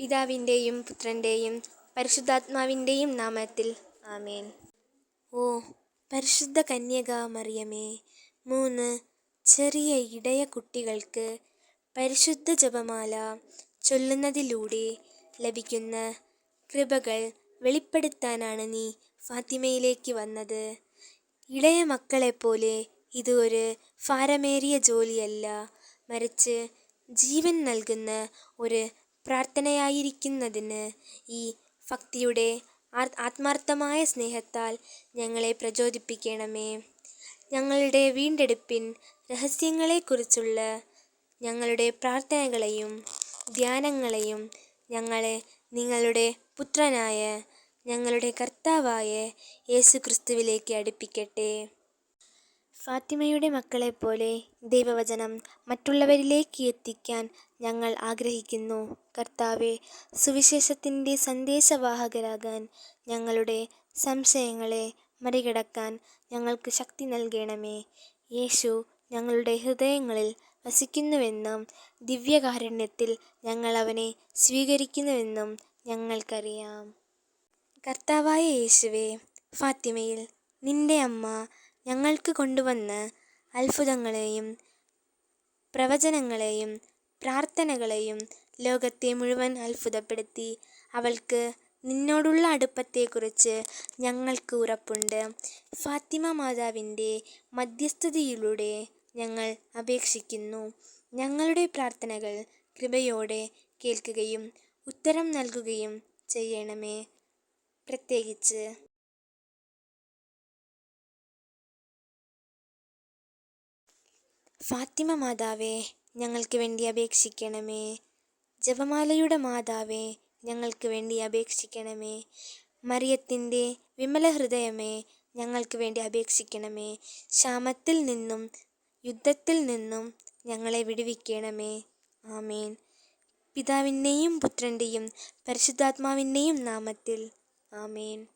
പിതാവിന്റെയും പുത്രന്റെയും പരിശുദ്ധാത്മാവിന്റെയും നാമത്തിൽ. ആമേൻ. ഓ പരിശുദ്ധ കന്യക മറിയമേ മൂന്ന് ചെറിയ ഇടയ കുട്ടികൾക്ക് പരിശുദ്ധ ജപമാല ചൊല്ലുന്നതിലൂടെ ലഭിക്കുന്ന കൃപകൾ വെളിപ്പെടുത്താനാണ് നീ ഫാത്തിമയിലേക്ക് വന്നത്. ഇളയ മക്കളെപ്പോലെ ഇത് ഒരു ഭാരമേറിയ ജോലിയല്ല മറിച്ച് ജീവൻ നൽകുന്ന ഒരു പ്രാർത്ഥനയായിരിക്കുന്നതിന് ഈ ഭക്തിയുടെ ആത്മാർത്ഥമായ സ്നേഹത്താൽ ഞങ്ങളെ പ്രചോദിപ്പിക്കണമേ. ഞങ്ങളുടെ വീണ്ടെടുപ്പിൻ രഹസ്യങ്ങളെക്കുറിച്ചുള്ള ഞങ്ങളുടെ പ്രാർത്ഥനകളെയും ധ്യാനങ്ങളെയും ഞങ്ങളെ നിങ്ങളുടെ പുത്രനായ ഞങ്ങളുടെ കർത്താവായ യേശുക്രിസ്തുവിലേക്ക് അടുപ്പിക്കട്ടെ. ഫാത്തിമയുടെ മക്കളെപ്പോലെ ദൈവവചനം മറ്റുള്ളവരിലേക്ക് എത്തിക്കാൻ ഞങ്ങൾ ആഗ്രഹിക്കുന്നു. കർത്താവെ സുവിശേഷത്തിന്റെ സന്ദേശവാഹകരാകാൻ ഞങ്ങളുടെ സംശയങ്ങളെ മറികടക്കാൻ ഞങ്ങൾക്ക് ശക്തി നൽകണമേ. യേശു ഞങ്ങളുടെ ഹൃദയങ്ങളിൽ വസിക്കുന്നുവെന്നും ദിവ്യകാരുണ്യത്തിൽ ഞങ്ങൾ അവനെ സ്വീകരിക്കുന്നുവെന്നും ഞങ്ങൾക്കറിയാം. കർത്താവായ യേശുവേ ഫാത്തിമയിൽ നിന്റെ അമ്മ ഞങ്ങൾക്ക് കൊണ്ടുവന്ന അത്ഭുതങ്ങളെയും പ്രവചനങ്ങളെയും പ്രാർത്ഥനകളെയും ലോകത്തെ മുഴുവൻ അത്ഭുതപ്പെടുത്തി അവൾക്ക് നിന്നോടുള്ള അടുപ്പത്തെക്കുറിച്ച് ഞങ്ങൾക്ക് ഉറപ്പുണ്ട്. ഫാത്തിമ മാതാവിന്റെ മധ്യസ്ഥതയിലൂടെ ഞങ്ങൾ അപേക്ഷിക്കുന്നു. ഞങ്ങളുടെ പ്രാർത്ഥനകൾ കൃപയോടെ കേൾക്കുകയും ഉത്തരം നൽകുകയും ചെയ്യണമേ. പ്രത്യേകിച്ച് ഫാത്തിമ മാതാവേ ഞങ്ങൾക്ക് വേണ്ടി അപേക്ഷിക്കണമേ. ജപമാലയുടെ മാതാവേ ഞങ്ങൾക്ക് വേണ്ടി അപേക്ഷിക്കണമേ. മറിയത്തിന്റെ വിമല ഹൃദയമേ ഞങ്ങൾക്ക് വേണ്ടി അപേക്ഷിക്കണമേ. ക്ഷാമത്തിൽ നിന്നും യുദ്ധത്തിൽ നിന്നും ഞങ്ങളെ വിടുവിക്കണമേ. ആമേൻ. പിതാവിന്റെയും പുത്രന്റെയും പരിശുദ്ധാത്മാവിന്റെയും നാമത്തിൽ ആമേൻ.